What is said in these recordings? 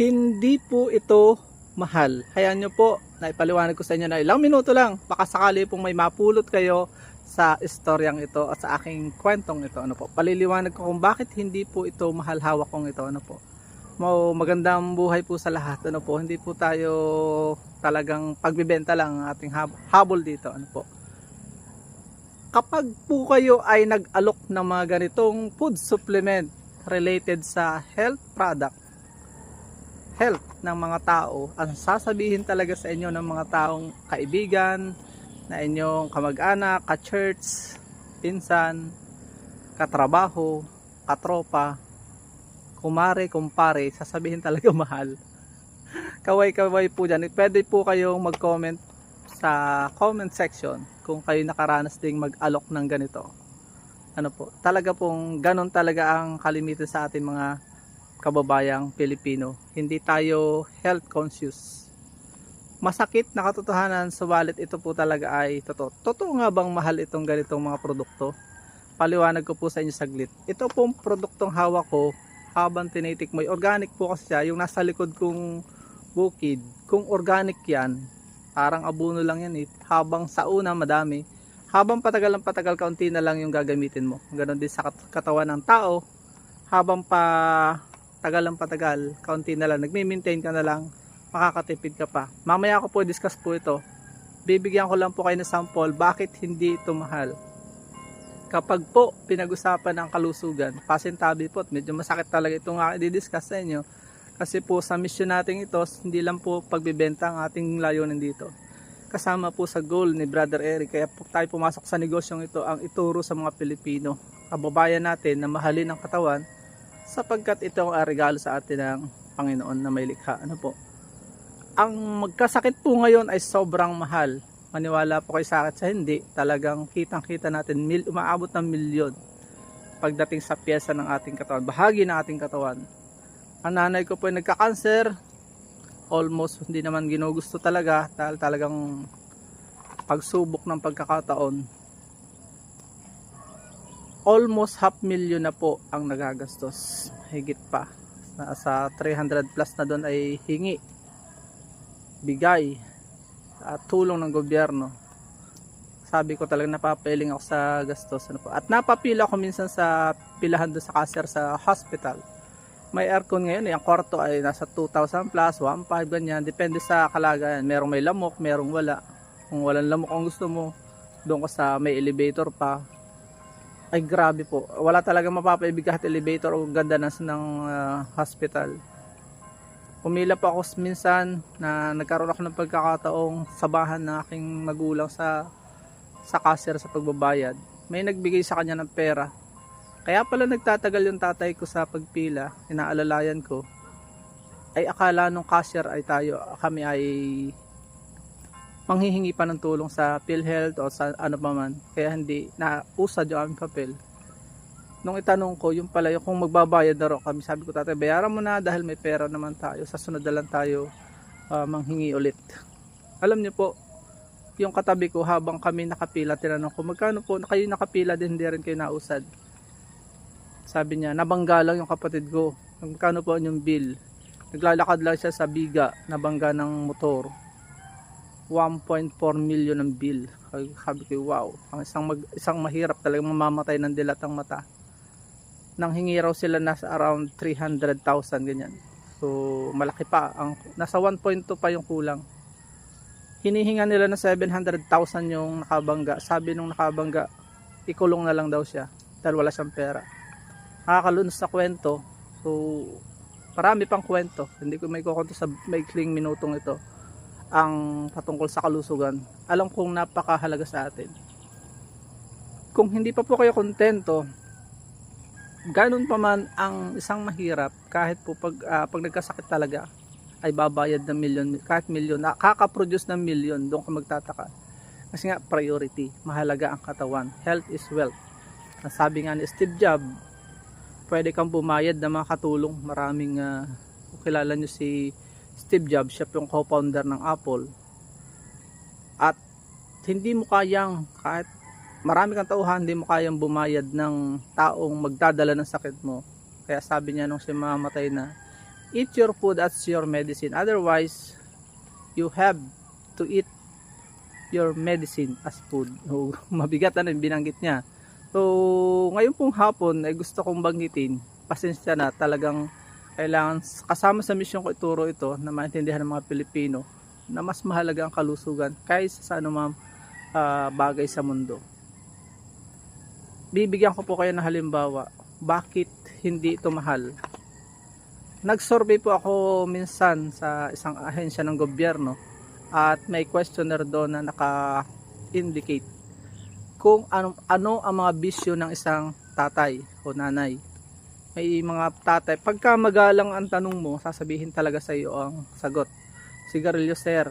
Hindi po ito mahal. Hayaan nyo po, naipaliwanag ko sa inyo na ilang minuto lang. Baka sakali pong may mapulot kayo sa istoryang ito at sa aking kwentong ito. Ano po? Paliliwanag ko kung bakit hindi po ito mahal hawak kong ito. Ano po? Magandang buhay po sa lahat. Ano po? Hindi po tayo talagang pagbibenta lang ang ating hab- habol dito. Ano po? Kapag po kayo ay nag-alok ng mga ganitong food supplement related sa health product, health ng mga tao, ang sasabihin talaga sa inyo ng mga taong kaibigan, na inyong kamag-anak, ka-church, pinsan, katrabaho, katropa, kumare, kumpare, sasabihin talaga mahal. Kaway-kaway po dyan. Pwede po kayong mag-comment sa comment section kung kayo nakaranas ding mag-alok ng ganito. Ano po, talaga pong ganon talaga ang kalimitan sa ating mga kababayang Pilipino. Hindi tayo health conscious. Masakit na katotohanan subalit ito po talaga ay totoo. Totoo nga bang mahal itong ganitong mga produkto? Paliwanag ko po sa inyo saglit. Ito pong produktong hawak ko habang tinitik mo. Organic po kasi siya. Yung nasa likod kong bukid. Kung organic yan, parang abuno lang yan eh. Habang sa una madami. Habang patagal ng patagal, kaunti na lang yung gagamitin mo. Ganon din sa kat- katawan ng tao. Habang pa tagal ng patagal, kaunti na lang. Nagme-maintain ka na lang, makakatipid ka pa. Mamaya ko po discuss po ito. Bibigyan ko lang po kayo ng sample bakit hindi ito mahal. Kapag po pinag-usapan ng kalusugan, pasintabi po, at medyo masakit talaga itong aking di-discuss sa inyo. Kasi po sa mission natin ito, hindi lang po pagbibenta ang ating layunin dito. Kasama po sa goal ni Brother Eric, kaya po tayo pumasok sa negosyong ito ang ituro sa mga Pilipino, kababayan natin na mahalin ang katawan sapagkat ito ang regalo sa atin ng Panginoon na may likha. Ano po? Ang magkasakit po ngayon ay sobrang mahal. Maniwala po kayo sa sa hindi, talagang kitang-kita natin, mil, umaabot ng milyon pagdating sa pyesa ng ating katawan, bahagi ng ating katawan. Ang nanay ko po ay nagka-cancer, almost hindi naman ginugusto talaga dahil talagang pagsubok ng pagkakataon almost half million na po ang nagagastos. Higit pa. Sa 300 plus na doon ay hingi bigay at tulong ng gobyerno. Sabi ko talaga napapailing ako sa gastos ano po. at napapila ako minsan sa pilahan doon sa kasir sa hospital. May aircon ngayon eh. ang kwarto ay nasa 2,000 plus 1,500 ganyan. Depende sa kalagayan. Merong may lamok merong wala. Kung walang lamok ang gusto mo doon ka sa may elevator pa ay grabe po. Wala talaga mapapaibig kahit elevator o ganda ng, ng ah, hospital. Pumila po ako minsan na nagkaroon ako ng pagkakataong sabahan ng aking magulang sa sa cashier sa pagbabayad. May nagbigay sa kanya ng pera. Kaya pala nagtatagal yung tatay ko sa pagpila, inaalalayan ko. Ay akala nung cashier ay tayo, kami ay manghihingi pa ng tulong sa PhilHealth o sa ano pa man. Kaya hindi nausad yung aming papel. Nung itanong ko, yung pala yung kung magbabayad na raw kami, sabi ko tatay, bayaran mo na dahil may pera naman tayo. Sa sunod na lang tayo ah, manghingi ulit. Alam niyo po, yung katabi ko habang kami nakapila, tinanong ko, magkano po, kayo nakapila din, hindi rin kayo nausad. Sabi niya, nabangga lang yung kapatid ko. Magkano po yung bill? Naglalakad lang siya sa biga, nabangga ng motor. 1.4 million ang bill. Sabi- ko, wow. Ang isang, mag, isang mahirap talaga mamamatay ng dilatang mata. Nang hingi raw sila nasa around 300,000 ganyan. So, malaki pa. Ang, nasa 1.2 pa yung kulang. Hinihinga nila na 700,000 yung nakabangga. Sabi nung nakabangga, ikulong na lang daw siya. Dahil wala siyang pera. Nakakalunos sa kwento. So, marami pang kwento. Hindi ko may kukwento sa maikling minutong ito ang patungkol sa kalusugan, alam kong napakahalaga sa atin. Kung hindi pa po kayo kontento, ganun pa man ang isang mahirap, kahit po pag, ah, pag nagkasakit talaga, ay babayad ng milyon, kahit milyon, nakaka-produce ng milyon, doon ka magtataka. Kasi nga, priority, mahalaga ang katawan. Health is wealth. Sabi nga ni Steve Jobs, pwede kang bumayad na makatulong. Maraming, uh, kilala nyo si Steve Jobs, siya yung co-founder ng Apple. At hindi mo kayang kahit marami kang tauhan, hindi mo kayang bumayad ng taong magdadala ng sakit mo. Kaya sabi niya nung si mamatay na, eat your food as your medicine. Otherwise, you have to eat your medicine as food. So, mabigat ano yung binanggit niya. So, ngayon pong hapon ay gusto kong banggitin, pasensya na talagang kailangan kasama sa mission ko ituro ito na maintindihan ng mga Pilipino na mas mahalaga ang kalusugan kaysa sa anumang ah, bagay sa mundo. Bibigyan ko po kayo ng halimbawa, bakit hindi ito mahal? Nag-survey po ako minsan sa isang ahensya ng gobyerno at may questionnaire doon na naka-indicate kung ano, ano ang mga bisyo ng isang tatay o nanay. May mga tatay, pagka magalang ang tanong mo, sasabihin talaga sa iyo ang sagot. Sigarilyo sir,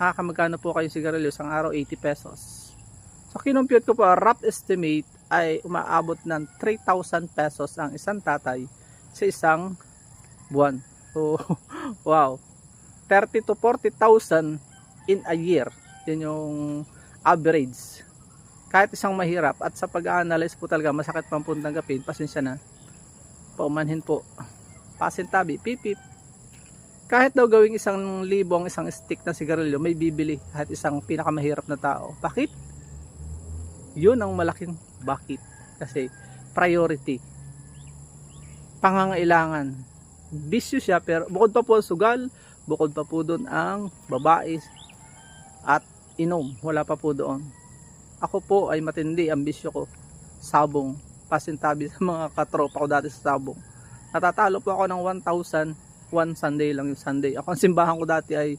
nakakamagkano po kayo sigarilyo sa araw 80 pesos. So kinumpute ko po, rough estimate ay umaabot ng 3,000 pesos ang isang tatay sa isang buwan. So, wow. 30 to 40,000 in a year. Yun yung average. Kahit isang mahirap at sa pag-analyze po talaga masakit pang po tanggapin, pasensya na. Paumanhin po. Pasintabi, pipip. Kahit daw gawing isang libo ang isang stick ng sigarilyo, may bibili kahit isang pinakamahirap na tao. Bakit? Yun ang malaking bakit. Kasi priority. Pangangailangan. Bisyo siya pero bukod pa po sugal, bukod pa po doon ang babae at inom. Wala pa po doon. Ako po ay matindi ang bisyo ko. Sabong. Pasintabi sa mga katropa ko dati sa sabong. Natatalo po ako ng 1,000 one Sunday lang yung Sunday. Ako ang simbahan ko dati ay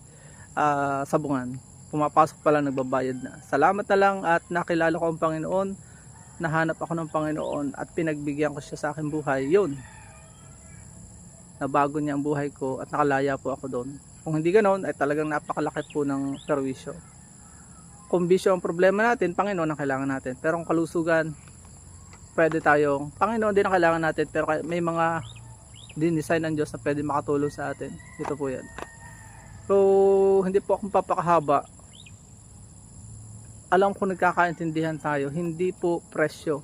ah, sabungan. Pumapasok pa lang nagbabayad na. Salamat na lang at nakilala ko ang Panginoon. Nahanap ako ng Panginoon at pinagbigyan ko siya sa aking buhay. Yun. Nabago niya ang buhay ko at nakalaya po ako doon. Kung hindi ganoon ay talagang napakalaki po ng perwisyo. Kung bisyo ang problema natin, Panginoon ang kailangan natin. Pero kung kalusugan, pwede tayong, Panginoon din ang kailangan natin. Pero may mga din-design ng Diyos na pwede makatulong sa atin. Ito po yan. So, hindi po akong papakahaba. Alam ko nagkakaintindihan tayo. Hindi po presyo.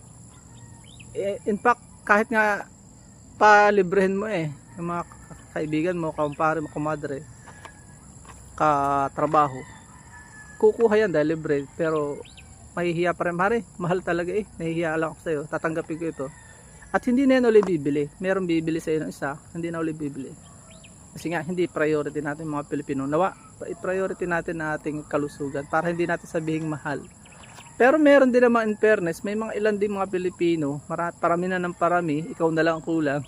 Eh, in fact, kahit nga palibrehin mo eh. Yung mga kaibigan mo, kumpare mo, kumadre, katrabaho. Kukuha yan dahil libre. Pero, mahihiya pa rin. Mare, mahal talaga eh. Nahihiya lang ako sa'yo. Tatanggapin ko ito. At hindi na yan ulit bibili. Meron bibili sa ng isa, hindi na ulit bibili. Kasi nga, hindi priority natin mga Pilipino. Nawa, priority natin na ating kalusugan para hindi natin sabihing mahal. Pero meron din naman in fairness, may mga ilan din mga Pilipino, mara, parami na ng parami, ikaw na lang ang kulang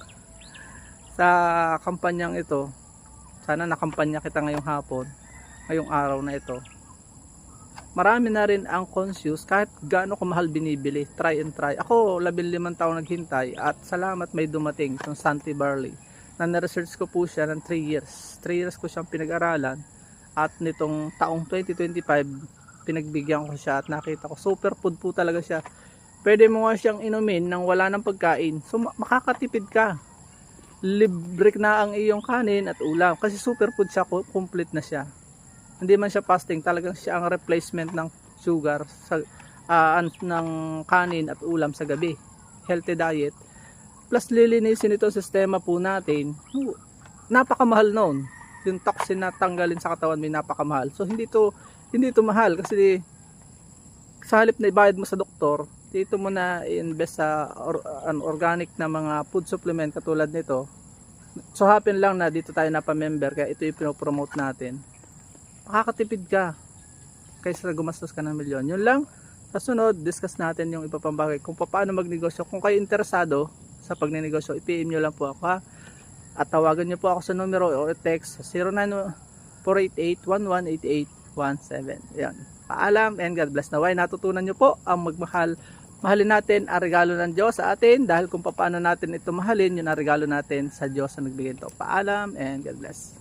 sa kampanyang ito. Sana nakampanya kita ngayong hapon, ngayong araw na ito. Marami na rin ang conscious kahit gaano kamahal binibili, try and try. Ako, labing limang taon naghintay at salamat may dumating itong Santi Barley na na-research ko po siya ng 3 years. 3 years ko siyang pinag-aralan at nitong taong 2025 pinagbigyan ko siya at nakita ko super food po talaga siya. Pwede mo nga siyang inumin nang wala ng pagkain. So ma- makakatipid ka. Libre na ang iyong kanin at ulam kasi super food siya, complete na siya. Hindi man siya fasting, talagang siya ang replacement ng sugar sa an- ng kanin at ulam sa gabi. Healthy diet plus lilinisin ito sistema po natin, napakamahal noon. Yung toxin na tanggalin sa katawan may napakamahal. So hindi to hindi to mahal kasi sa halip na ibayad mo sa doktor, dito mo na i-invest sa or, an organic na mga food supplement katulad nito. So happen lang na dito tayo na pa-member kaya ito yung pinopromote natin. Makakatipid ka kaysa gumastos ka ng milyon. Yun lang. Sa sunod, discuss natin yung iba pang bagay kung paano magnegosyo. Kung kayo interesado, sa pagnenegosyo, i-PM nyo lang po ako ha. At tawagan nyo po ako sa numero o text sa 0948-118817. Yan. Paalam and God bless. Naway natutunan nyo po ang magmahal. Mahalin natin ang regalo ng Diyos sa atin dahil kung paano natin ito mahalin, yun ang regalo natin sa Diyos na nagbigay ito. Paalam and God bless.